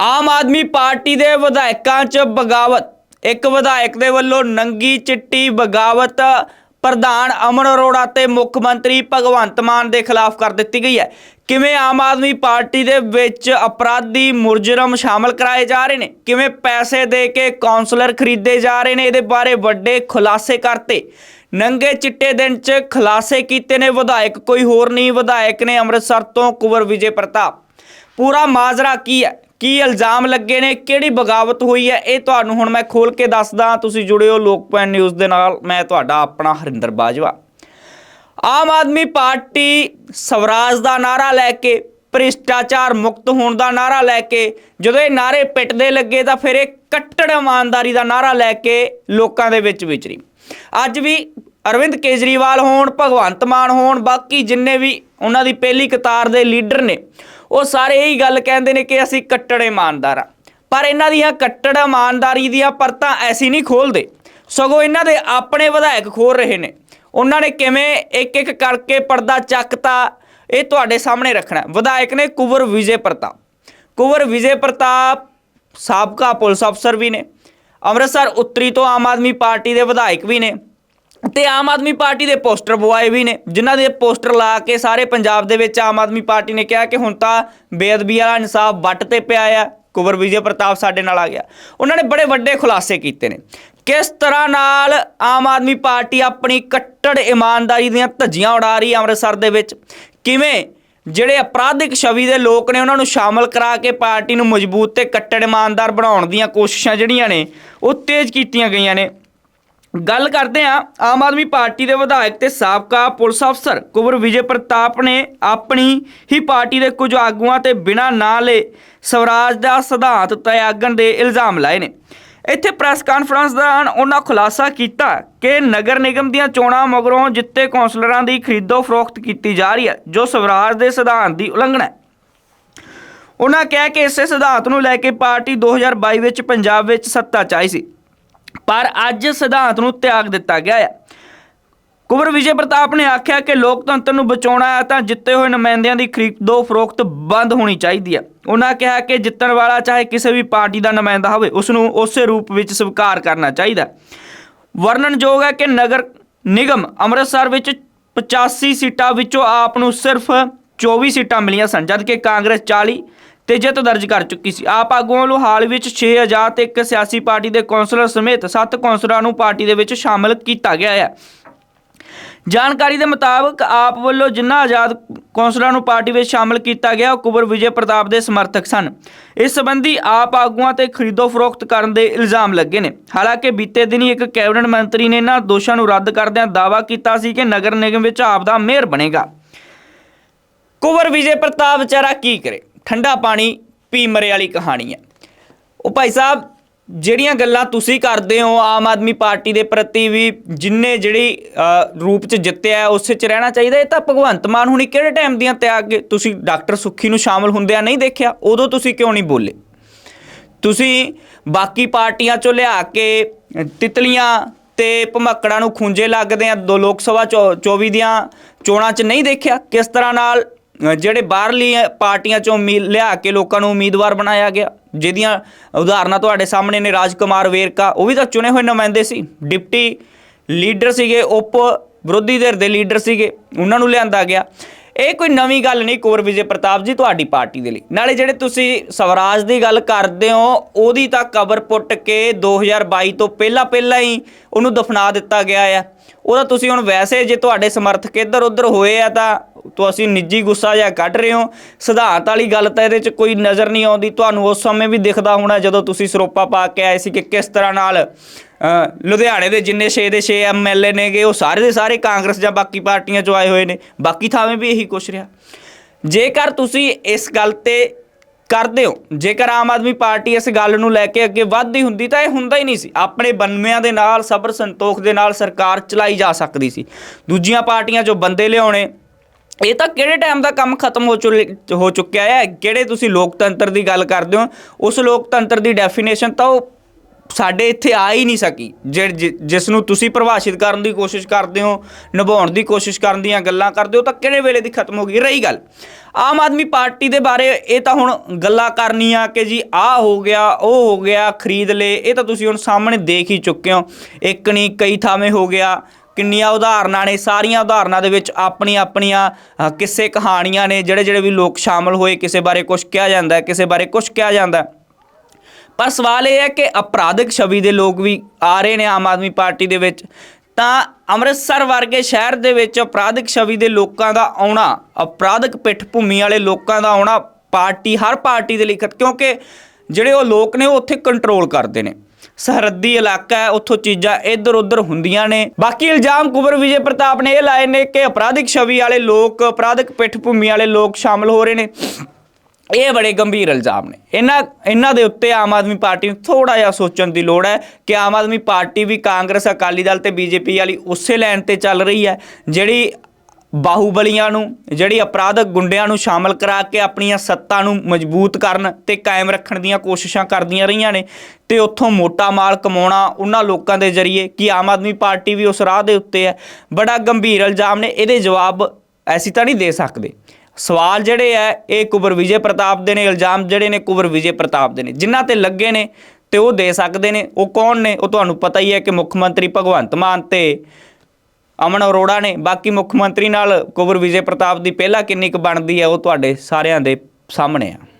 ਆਮ Aadmi party ਦੇ ਵਿਧਾਇਕਾਂ 'ਚ ਬਗਾਵਤ, ਇੱਕ ਵਿਧਾਇਕ ਦੇ ਵੱਲੋਂ ਨੰਗੀ ਚਿੱਟੀ ਬਗਾਵਤ ਪ੍ਰਧਾਨ ਅਮਨ ਅਰੋੜਾ ਤੇ ਮੁੱਖ ਮੰਤਰੀ ਭਗਵੰਤ ਮਾਨ ਦੇ ਖਿਲਾਫ ਕਰ ਦਿੱਤੀ ਗਈ ਹੈ। ਕਿਵੇਂ ਆਮ ਆਦਮੀ ਪਾਰਟੀ ਦੇ ਵਿੱਚ ਅਪਰਾਧੀ ਮੁਰਜਰਮ ਸ਼ਾਮਲ ਕਰਾਏ ਜਾ ਰਹੇ ਨੇ? ਕਿਵੇਂ ਪੈਸੇ ਦੇ ਕੇ ਕਾਉਂਸਲਰ ਖਰੀਦੇ ਜਾ ਰਹੇ ਨੇ? ਇਹਦੇ ਬਾਰੇ ਵੱਡੇ ਖੁਲਾਸੇ ਕਰਤੇ। ਨੰਗੇ ਚਿੱਟੇ ਦਿਨ 'ਚ ਖੁਲਾਸੇ ਕੀਤੇ ਨੇ ਵਿਧਾਇਕ। ਕੋਈ ਹੋਰ ਨਹੀਂ ਵਿਧਾਇਕ ਨੇ ਅੰਮ੍ਰਿਤਸਰ ਤੋਂ ਕੁਵਰ ਵਿਜੇ ਪ੍ਰਤਾਪ। ਪੂਰਾ ਮਾਜਰਾ ਕੀ ਹੈ? ਕੀ ਇਲਜ਼ਾਮ ਲੱਗੇ ਨੇ? ਕਿਹੜੀ ਬਗਾਵਤ ਹੋਈ ਹੈ? ਇਹ ਤੁਹਾਨੂੰ ਹੁਣ ਮੈਂ ਖੋਲ ਕੇ ਦੱਸਦਾ। ਤੁਸੀਂ ਜੁੜਿਓ ਲੋਕਪਾਲ ਨਿਊਜ਼ ਦੇ ਨਾਲ। ਮੈਂ ਤੁਹਾਡਾ ਆਪਣਾ ਹਰਿੰਦਰ ਬਾਜਵਾ। ਆਮ ਆਦਮੀ ਪਾਰਟੀ ਸਵਰਾਜ ਦਾ ਨਾਰਾ ਲੈ ਕੇ, ਭ੍ਰਿਸ਼ਟਾਚਾਰ ਮੁਕਤ ਹੋਣ ਦਾ ਨਾਰਾ ਲੈ ਕੇ, ਜਦੋਂ ਇਹ ਨਾਰੇ ਪਿੱਟਦੇ ਲੱਗੇ ਤਾਂ ਫਿਰ ਇਹ ਕੱਟੜ ਇਮਾਨਦਾਰੀ ਦਾ ਨਾਰਾ ਲੈ ਕੇ ਲੋਕਾਂ ਦੇ ਵਿੱਚ ਵਿਚਰੀ। ਅੱਜ ਵੀ ਅਰਵਿੰਦ ਕੇਜਰੀਵਾਲ ਹੋਣ, ਭਗਵੰਤ ਮਾਨ ਹੋਣ, ਬਾਕੀ ਜਿੰਨੇ ਵੀ ਉਹਨਾਂ ਦੀ ਪਹਿਲੀ ਕਤਾਰ ਦੇ ਲੀਡਰ ਨੇ ਉਹ ਸਾਰੇ ਇਹੀ ਗੱਲ ਕਹਿੰਦੇ ਨੇ ਕਿ ਅਸੀਂ ਕੱਟੜ ਇਮਾਨਦਾਰ ਆ। ਪਰ ਇਹਨਾਂ ਦੀਆਂ ਕੱਟੜ ਇਮਾਨਦਾਰੀ ਦੀਆਂ ਪਰਤਾਂ ਐਸੀ ਨਹੀਂ ਖੋਲਦੇ। ਸਗੋਂ ਇਹਨਾਂ ਦੇ ਆਪਣੇ ਵਿਧਾਇਕ ਖੋਲ ਰਹੇ ਨੇ। ਉਹਨਾਂ ਨੇ ਕਿਵੇਂ ਇੱਕ ਇੱਕ ਕਰਕੇ ਪਰਦਾ ਚੱਕਤਾ, ਇਹ ਤੁਹਾਡੇ ਸਾਹਮਣੇ ਰੱਖਣਾ। ਵਿਧਾਇਕ ਨੇ ਕੁਵਰ ਵਿਜੇ ਪ੍ਰਤਾਪ। ਕੁਵਰ ਵਿਜੇ ਪ੍ਰਤਾਪ ਸਾਬਕਾ ਪੁਲਿਸ ਅਫਸਰ ਵੀ ਨੇ। ਅੰਮ੍ਰਿਤਸਰ ਉੱਤਰੀ ਤੋਂ ਆਮ ਆਦਮੀ ਪਾਰਟੀ ਦੇ ਵਿਧਾਇਕ ਵੀ ਨੇ। ਤੇ ਆਮ ਆਦਮੀ ਪਾਰਟੀ ਦੇ ਪੋਸਟਰ ਬੁਆਏ ਵੀ ਨੇ, ਜਿਨ੍ਹਾਂ ਦੇ ਪੋਸਟਰ ਲਾ ਕੇ ਸਾਰੇ ਪੰਜਾਬ ਦੇ ਵਿੱਚ ਆਮ ਆਦਮੀ ਪਾਰਟੀ ਨੇ ਕਿਹਾ ਕਿ ਹੁਣ ਤਾਂ ਬੇਅਦਬੀ ਵਾਲਾ ਇਨਸਾਫ ਵੱਟ ਤੇ ਪਿਆ ਆ, ਕੁਵਰ ਵਿਜੇ ਪ੍ਰਤਾਪ ਸਾਡੇ ਨਾਲ ਆ ਗਿਆ। ਉਹਨਾਂ ਨੇ ਬੜੇ ਵੱਡੇ ਖੁਲਾਸੇ ਕੀਤੇ ਨੇ। ਕਿਸ ਤਰ੍ਹਾਂ ਨਾਲ ਆਮ ਆਦਮੀ ਪਾਰਟੀ ਆਪਣੀ ਕੱਟੜ ਇਮਾਨਦਾਰੀ ਦੀਆਂ ਧੱਜੀਆਂ ਉਡਾ ਰਹੀ ਹੈ ਅੰਮ੍ਰਿਤਸਰ ਦੇ ਵਿੱਚ? ਕਿਵੇਂ ਜਿਹੜੇ ਅਪਰਾਧਿਕ ਛਵੀ ਦੇ ਲੋਕ ਨੇ, ਉਹਨਾਂ ਨੂੰ ਸ਼ਾਮਲ ਕਰਾ ਕੇ ਪਾਰਟੀ ਨੂੰ ਮਜ਼ਬੂਤ ਤੇ ਕੱਟੜ ਇਮਾਨਦਾਰ ਬਣਾਉਣ ਦੀਆਂ ਕੋਸ਼ਿਸ਼ਾਂ ਜਿਹੜੀਆਂ ਨੇ, ਉਹ ਤੇਜ਼ ਕੀਤੀਆਂ ਗਈਆਂ ਨੇ? ਗੱਲ ਕਰਦੇ ਹਾਂ, ਆਮ ਆਦਮੀ ਪਾਰਟੀ ਦੇ ਵਿਧਾਇਕ ਤੇ ਸਾਬਕਾ ਪੁਲਿਸ ਅਫਸਰ ਕੁਵਰ ਵਿਜੇ ਪ੍ਰਤਾਪ ਨੇ ਆਪਣੀ ਹੀ ਪਾਰਟੀ ਦੇ ਕੁਝ ਆਗੂਆਂ ਤੇ ਬਿਨਾਂ ਨਾਂ ਲਏ ਸਵਰਾਜ ਦਾ ਸਿਧਾਂਤ ਤਿਆਗਣ ਦੇ ਇਲਜ਼ਾਮ ਲਾਏ ਨੇ। ਇੱਥੇ ਪ੍ਰੈਸ ਕਾਨਫਰੰਸ ਦੌਰਾਨ ਉਹਨਾਂ ਖੁਲਾਸਾ ਕੀਤਾ ਕਿ ਨਗਰ ਨਿਗਮ ਦੀਆਂ ਚੋਣਾਂ ਮਗਰੋਂ ਜਿੱਤੇ ਕੌਂਸਲਰਾਂ ਦੀ ਖਰੀਦੋ ਫਰੋਖਤ ਕੀਤੀ ਜਾ ਰਹੀ ਹੈ, ਜੋ ਸਵਰਾਜ ਦੇ ਸਿਧਾਂਤ ਦੀ ਉਲੰਘਣਾ ਹੈ। ਉਹਨਾਂ ਕਿਹਾ ਕਿ ਇਸੇ ਸਿਧਾਂਤ ਨੂੰ ਲੈ ਕੇ ਪਾਰਟੀ 2022 ਵਿੱਚ ਪੰਜਾਬ ਵਿੱਚ ਸੱਤਾ 'ਚ ਆਈ ਸੀ। ਪਰ ਅੱਜ ਸਿਧਾਂਤ ਨੂੰ ਤਿਆਗ ਦਿੱਤਾ ਗਿਆ ਹੈ ਕੁਵਰ ਵਿਜੇ ਪ੍ਰਤਾਪ ਨੇ ਆਖਿਆ ਕਿ ਲੋਕਤੰਤਰ ਨੂੰ ਬਚਾਉਣਾ ਹੈ ਤਾਂ ਜਿੱਤੇ ਹੋਏ ਨੁਮਾਇੰਦਿਆਂ ਦੀ ਖਰੀਦੋ ਫਰੋਖਤ ਬੰਦ ਹੋਣੀ ਚਾਹੀਦੀ ਹੈ ਉਹਨਾਂ ਕਿਹਾ ਕਿ ਜਿੱਤਣ ਵਾਲਾ ਚਾਹੇ ਕਿਸੇ ਵੀ ਪਾਰਟੀ ਦਾ ਨੁਮਾਇੰਦਾ ਹੋਵੇ ਉਸ ਨੂੰ ਉਸੇ ਰੂਪ ਵਿੱਚ ਸਵੀਕਾਰ ਕਰਨਾ ਚਾਹੀਦਾ ਵਰਣਨਯੋਗ ਹੈ ਕਿ ਨਗਰ ਨਿਗਮ ਅੰਮ੍ਰਿਤਸਰ ਵਿੱਚ 85 ਸੀਟਾਂ ਵਿੱਚੋਂ ਆਪ ਨੂੰ ਸਿਰਫ 24 ਸੀਟਾਂ ਮਿਲੀਆਂ ਸਨ, ਜਦਕਿ ਕਾਂਗਰਸ 40 ਤੇ ਜਿੱਤ ਦਰਜ ਕਰ ਚੁੱਕੀ ਸੀ। ਆਪ ਆਗੂਆਂ ਵੱਲੋਂ ਹਾਲ ਵਿੱਚ 6 ਆਜ਼ਾਦ ਤੇ ਇੱਕ ਸਿਆਸੀ ਪਾਰਟੀ ਦੇ ਕੌਂਸਲਰ ਸਮੇਤ 7 ਕੌਂਸਲਰਾਂ ਨੂੰ ਪਾਰਟੀ ਦੇ ਵਿੱਚ ਸ਼ਾਮਲ ਕੀਤਾ ਗਿਆ ਹੈ। ਜਾਣਕਾਰੀ ਦੇ ਮੁਤਾਬਕ ਆਪ ਵੱਲੋਂ ਜਿਨ੍ਹਾਂ ਆਜ਼ਾਦ ਕੌਂਸਲਰਾਂ ਨੂੰ ਪਾਰਟੀ ਵਿੱਚ ਸ਼ਾਮਲ ਕੀਤਾ ਗਿਆ, ਉਹ ਕੁਬਰ ਵਿਜੇ ਪ੍ਰਤਾਪ ਦੇ ਸਮਰਥਕ ਸਨ। ਇਸ ਸੰਬੰਧੀ ਆਪ ਆਗੂਆਂ ਤੇ ਖਰੀਦੋ ਫਰੋਖਤ ਕਰਨ ਦੇ ਇਲਜ਼ਾਮ ਲੱਗੇ ਨੇ। ਹਾਲਾਂਕਿ ਬੀਤੇ ਦਿਨੀ ਇੱਕ ਕੈਬਨਿਟ ਮੰਤਰੀ ਨੇ ਇਹਨਾਂ ਦੋਸ਼ਾਂ ਨੂੰ ਰੱਦ ਕਰਦਿਆਂ ਦਾਅਵਾ ਕੀਤਾ ਸੀ ਕਿ ਨਗਰ ਨਿਗਮ ਵਿੱਚ ਆਪ ਦਾ ਮੇਅਰ ਬਣੇਗਾ। ਕੁਵਰ ਵਿਜੇ ਪ੍ਰਤਾਪ ਵਿਚਾਰਾ ਕੀ ਕਰੇ? ਠੰਡਾ ਪਾਣੀ ਪੀ ਮਰੇ ਵਾਲੀ ਕਹਾਣੀ ਹੈ। ਉਹ ਭਾਈ ਸਾਹਿਬ, ਜਿਹੜੀਆਂ ਗੱਲਾਂ ਤੁਸੀਂ ਕਰਦੇ ਹੋ, ਆਮ ਆਦਮੀ ਪਾਰਟੀ ਦੇ ਪ੍ਰਤੀ ਵੀ ਜਿੰਨੇ ਜਿਹੜੀ ਰੂਪ ਚ ਜਿੱਤਿਆ ਉਸੇ ਚ ਰਹਿਣਾ ਚਾਹੀਦਾ। ਇਹ ਤਾਂ ਭਗਵੰਤ ਮਾਨ ਹੁਣੀ ਕਿਹੜੇ ਟਾਈਮ ਦੀਆਂ ਤਿਆਗ ਗਏ ਤੁਸੀਂ ਡਾਕਟਰ ਸੁੱਖੀ ਨੂੰ ਸ਼ਾਮਲ ਹੁੰਦਿਆਂ ਨਹੀਂ ਦੇਖਿਆ? ਉਦੋਂ ਤੁਸੀਂ ਕਿਉਂ ਨਹੀਂ ਬੋਲੇ? ਤੁਸੀਂ ਬਾਕੀ ਪਾਰਟੀਆਂ ਚੋਂ ਲਿਆ ਕੇ ਤਿਤਲੀਆਂ ਤੇ ਭਮੱਕੜਾਂ ਨੂੰ ਖੁੰਝੇ ਲੱਗਦੇ ਆ, ਦੋ ਲੋਕ ਸਭਾ ਚੌ- 24 ਦੀਆਂ ਚੋਣਾਂ 'ਚ ਨਹੀਂ ਦੇਖਿਆ? ਕਿਸ ਤਰ੍ਹਾਂ ਨਾਲ ਜਿਹੜੇ ਬਾਹਰਲੀ ਪਾਰਟੀਆਂ ਚੋਂ ਉਮੀ- ਲਿਆ ਕੇ ਲੋਕਾਂ ਨੂੰ ਉਮੀਦਵਾਰ ਬਣਾਇਆ ਗਿਆ, ਜਿਹਦੀਆਂ ਉਦਾਹਰਨਾਂ ਤੁਹਾਡੇ ਸਾਹਮਣੇ ਨੇ, ਰਾਜਕੁਮਾਰ ਵੇਰਕਾ, ਉਹ ਵੀ ਤਾਂ ਚੁਣੇ ਹੋਏ ਨੁਮਾਇੰਦੇ ਸੀ। ਡਿਪਟੀ ਲੀਡਰ ਸੀਗੇ, ਉਪ ਵਿਰੋਧੀ ਧਿਰ ਦੇ ਲੀਡਰ ਸੀਗੇ, ਉਹਨਾਂ ਨੂੰ ਲਿਆਂਦਾ ਗਿਆ। ਇਹ ਕੋਈ ਨਵੀਂ ਗੱਲ ਨਹੀਂ, ਕੋਰ ਵਿਜੇ ਪ੍ਰਤਾਪ ਜੀ, ਤੁਹਾਡੀ ਪਾਰਟੀ ਦੇ ਲਈ। ਨਾਲੇ ਜਿਹੜੇ ਤੁਸੀਂ ਸਵਰਾਜ ਦੀ ਗੱਲ ਕਰਦੇ ਹੋ, ਉਹਦੀ ਤਾਂ ਕਬਰ ਪੁੱਟ ਕੇ 2022 ਤੋਂ ਪਹਿਲਾਂ ਪਹਿਲਾਂ ਹੀ ਉਹਨੂੰ ਦਫਨਾ ਦਿੱਤਾ ਗਿਆ ਆ। ਉਹਦਾ ਤੁਸੀਂ ਹੁਣ ਵੈਸੇ ਜੇ ਤੁਹਾਡੇ ਸਮਰਥਕ ਇੱਧਰ ਉੱਧਰ ਹੋਏ ਆ ਤਾਂ ਤੁਸੀਂ ਨਿੱਜੀ ਗੁੱਸਾ ਜਿਹਾ ਕੱਢ ਰਹੇ ਹੋ। ਸਿਧਾਂਤ ਵਾਲੀ ਗੱਲ ਤਾਂ ਇਹਦੇ 'ਚ ਕੋਈ ਨਜ਼ਰ ਨਹੀਂ ਆਉਂਦੀ। ਤੁਹਾਨੂੰ ਉਸ ਸਮੇਂ ਵੀ ਦਿਖਦਾ ਹੋਣਾ ਜਦੋਂ ਤੁਸੀਂ ਸਰੋਪਾ ਪਾ ਕੇ ਆਏ ਸੀ ਕਿ ਕਿਸ ਤਰ੍ਹਾਂ ਨਾਲ ਲੁਧਿਆਣੇ ਦੇ ਜਿੰਨੇ 6 ਦੇ 6 ਐਮਐਲਏ ਨੇਗੇ, ਉਹ ਸਾਰੇ ਦੇ ਸਾਰੇ ਕਾਂਗਰਸ ਜਾਂ ਬਾਕੀ ਪਾਰਟੀਆਂ 'ਚੋਂ ਆਏ ਹੋਏ ਨੇ। ਬਾਕੀ ਥਾਵੇਂ ਵੀ ਇਹੀ ਕੁਛ ਰਿਹਾ। ਜੇਕਰ ਤੁਸੀਂ ਇਸ ਗੱਲ ਤੇ ਕਰਦੇ ਹੋ, ਜੇਕਰ ਆਮ ਆਦਮੀ ਪਾਰਟੀ ਇਸ ਗੱਲ ਨੂੰ ਲੈ ਕੇ ਅੱਗੇ ਵੱਧਦੀ ਹੁੰਦੀ, ਤਾਂ ਇਹ ਹੁੰਦਾ ਹੀ ਨਹੀਂ ਸੀ। ਆਪਣੇ ਬੰਨਵਿਆਂ ਦੇ ਨਾਲ, ਸਬਰ ਸੰਤੋਖ ਦੇ ਨਾਲ ਸਰਕਾਰ ਚਲਾਈ ਜਾ ਸਕਦੀ ਸੀ। ਦੂਜੀਆਂ ਪਾਰਟੀਆਂ 'ਚੋਂ ਬੰਦੇ ਲਿਆਉਣੇ ਇਹ ਤਾਂ ਕਿਹੜੇ ਟਾਈਮ ਦਾ ਕੰਮ ਖਤਮ ਹੋ ਚੁੱਲ- ਹੋ ਚੁੱਕਿਆ ਹੈ? ਕਿਹੜੇ ਤੁਸੀਂ ਲੋਕਤੰਤਰ ਦੀ ਗੱਲ ਕਰਦੇ ਹੋ? ਉਸ ਲੋਕਤੰਤਰ ਦੀ ਡੈਫੀਨੇਸ਼ਨ ਤਾਂ ਉਹ ਸਾਡੇ ਇੱਥੇ ਆ ਹੀ ਨਹੀਂ ਸਕੀ। ਜਿ- ਜਿਸ ਨੂੰ ਤੁਸੀਂ ਪਰਿਭਾਸ਼ਿਤ ਕਰਨ ਦੀ ਕੋਸ਼ਿਸ਼ ਕਰਦੇ ਹੋ, ਨਿਭਾਉਣ ਦੀ ਕੋਸ਼ਿਸ਼ ਕਰਨ ਦੀਆਂ ਗੱਲਾਂ ਕਰਦੇ ਹੋ, ਤਾਂ ਕਿਹੜੇ ਵੇਲੇ ਦੀ ਖਤਮ ਹੋ ਗਈ? ਰਹੀ ਗੱਲ। ਆਮ ਆਦਮੀ ਪਾਰਟੀ ਦੇ ਬਾਰੇ ਇਹ ਤਾਂ ਹੁਣ ਗੱਲਾਂ ਕਰਨੀਆਂ ਕਿ ਜੀ ਆਹ ਹੋ ਗਿਆ, ਉਹ ਹੋ ਗਿਆ, ਖਰੀਦ ਲੇ ਇਹ ਤਾਂ ਤੁਸੀਂ ਹੁਣ ਸਾਹਮਣੇ ਦੇਖ ਹੀ ਚੁੱਕੇ ਹੋ। ਇੱਕ ਨਹੀਂ, ਕਈ ਥਾਵੇਂ ਹੋ ਗਿਆ। ਕਿੰਨੀਆਂ ਉਦਾਹਰਨਾਂ ਨੇ ਸਾਰੀਆਂ ਉਦਾਹਰਨਾਂ ਦੇ ਵਿੱਚ ਆਪਣੀਆਂ ਆਪਣੀਆਂ ਅ, ਕਿਸੇ ਕਹਾਣੀਆਂ ਨੇ ਜਿਹੜੇ ਜਿਹੜੇ ਵੀ ਲੋਕ ਸ਼ਾਮਲ ਹੋਏ ਕਿਸੇ ਬਾਰੇ ਕੁਝ ਕਿਹਾ ਜਾਂਦਾ ਹੈ ਕਿਸੇ ਬਾਰੇ ਕੁਝ ਕਿਹਾ ਜਾਂਦਾ ਹੈ। ਪਰ ਸਵਾਲ ਇਹ ਹੈ ਕਿ ਅਪਰਾਧਿਕ ਛਵੀ ਦੇ ਲੋਕ ਵੀ ਆ ਰਹੇ ਨੇ ਆਮ ਆਦਮੀ ਪਾਰਟੀ ਦੇ ਵਿੱਚ ਤਾਂ ਅੰਮ੍ਰਿਤਸਰ ਵਰਗੇ ਸ਼ਹਿਰ ਦੇ ਵਿੱਚ ਅਪਰਾਧਿਕ ਛਵੀ ਦੇ ਲੋਕਾਂ ਦਾ ਆਉਣਾ ਅਪਰਾਧਿਕ ਪਿੱਠ ਭੂਮੀ ਵਾਲੇ ਲੋਕਾਂ ਦਾ ਆਉਣਾ ਪਾਰਟੀ ਹਰ ਪਾਰਟੀ ਦੇ ਲਈ ਕਿਉਂਕਿ ਜਿਹੜੇ ਉਹ ਲੋਕ ਨੇ ਉਹ ਉੱਥੇ ਕੰਟਰੋਲ ਕਰਦੇ ਨੇ। ਸਰਹੱਦੀ ਇਲਾਕਾ ਹੈ, ਉੱਥੋਂ ਚੀਜ਼ਾਂ ਇੱਧਰ ਉੱਧਰ ਹੁੰਦੀਆਂ ਨੇ। ਬਾਕੀ ਇਲਜ਼ਾਮ ਕੁਬਰ ਵਿਜੇ ਪ੍ਰਤਾਪ ਨੇ ਇਹ ਲਾਏ ਨੇ ਕਿ ਅਪਰਾਧਿਕ ਛਵੀ ਵਾਲੇ ਲੋਕ, ਅਪਰਾਧਿਕ ਪਿੱਠਭੂਮੀ ਵਾਲੇ ਲੋਕ ਸ਼ਾਮਲ ਹੋ ਰਹੇ ਨੇ। ਇਹ ਬੜੇ ਗੰਭੀਰ ਇਲਜ਼ਾਮ ਨੇ। ਇਹਨਾਂ ਇਹਨਾਂ ਦੇ ਉੱਤੇ ਆਮ ਆਦਮੀ ਪਾਰਟੀ ਨੂੰ ਥੋੜਾ ਜਿਹਾ ਸੋਚਣ ਦੀ ਲੋੜ ਹੈ ਕਿ ਆਮ ਆਦਮੀ ਪਾਰਟੀ ਵੀ ਕਾਂਗਰਸ, ਅਕਾਲੀ ਦਲ ਤੇ ਬੀਜੇਪੀ ਵਾਲੀ ਉਸੇ ਲਾਈਨ ਤੇ ਚੱਲ ਰਹੀ ਹੈ, ਜਿਹੜੀ ਬਾਹੂਬਲੀਆਂ ਨੂੰ, ਜਿਹੜੀ ਅਪਰਾਧਕ ਗੁੰਡਿਆਂ ਨੂੰ ਸ਼ਾਮਲ ਕਰਾ ਕੇ ਆਪਣੀਆਂ ਸੱਤਾ ਨੂੰ ਮਜ਼ਬੂਤ ਕਰਨ ਤੇ ਕਾਇਮ ਰੱਖਣ ਦੀਆਂ ਕੋਸ਼ਿਸ਼ਾਂ ਕਰਦੀਆਂ ਰਹੀਆਂ ਨੇ ਤੇ ਉੱਥੋਂ ਮੋਟਾ ਮਾਲ ਕਮਾਉਣਾ ਉਹਨਾਂ ਲੋਕਾਂ ਦੇ ਜ਼ਰੀਏ ਕਿ ਆਮ ਆਦਮੀ ਪਾਰਟੀ ਵੀ ਉਸ ਰਾਹ ਦੇ ਉੱਤੇ ਹੈ। ਬੜਾ ਗੰਭੀਰ ਇਲਜ਼ਾਮ ਨੇ, ਇਹਦੇ ਜਵਾਬ ਐਸੀ ਤਾਂ ਨਹੀਂ ਦੇ ਸਕਦੇ। ਸਵਾਲ ਜਿਹੜੇ ਆ ਇਹ ਕੁਬਰ ਵਿਜੇ ਪ੍ਰਤਾਪ ਦੇ ਨੇ, ਇਲਜ਼ਾਮ ਜਿਹੜੇ ਨੇ ਕੁਬਰ ਵਿਜੇ ਪ੍ਰਤਾਪ ਦੇ ਨੇ। ਜਿਨ੍ਹਾਂ ਤੇ ਲੱਗੇ ਨੇ ਤੇ ਉਹ ਦੇ ਸਕਦੇ ਨੇ, ਉਹ ਕੌਣ ਨੇ? ਉਹ ਤੁਹਾਨੂੰ ਪਤਾ ਹੀ ਹੈ ਕਿ ਮੁੱਖ ਮੰਤਰੀ ਭਗਵੰਤ ਮਾਨ ਤੇ ਅਮਨ ਅਰੋੜਾ ਨੇ। ਬਾਕੀ ਮੁੱਖ ਮੰਤਰੀ ਨਾਲ ਕੁਵਰ ਵਿਜੇ ਪ੍ਰਤਾਪ ਦੀ ਪਹਿਲਾਂ ਕਿੰਨੀ ਕੁ ਬਣਦੀ ਹੈ ਉਹ ਤੁਹਾਡੇ ਸਾਰਿਆਂ ਦੇ ਸਾਹਮਣੇ ਆ।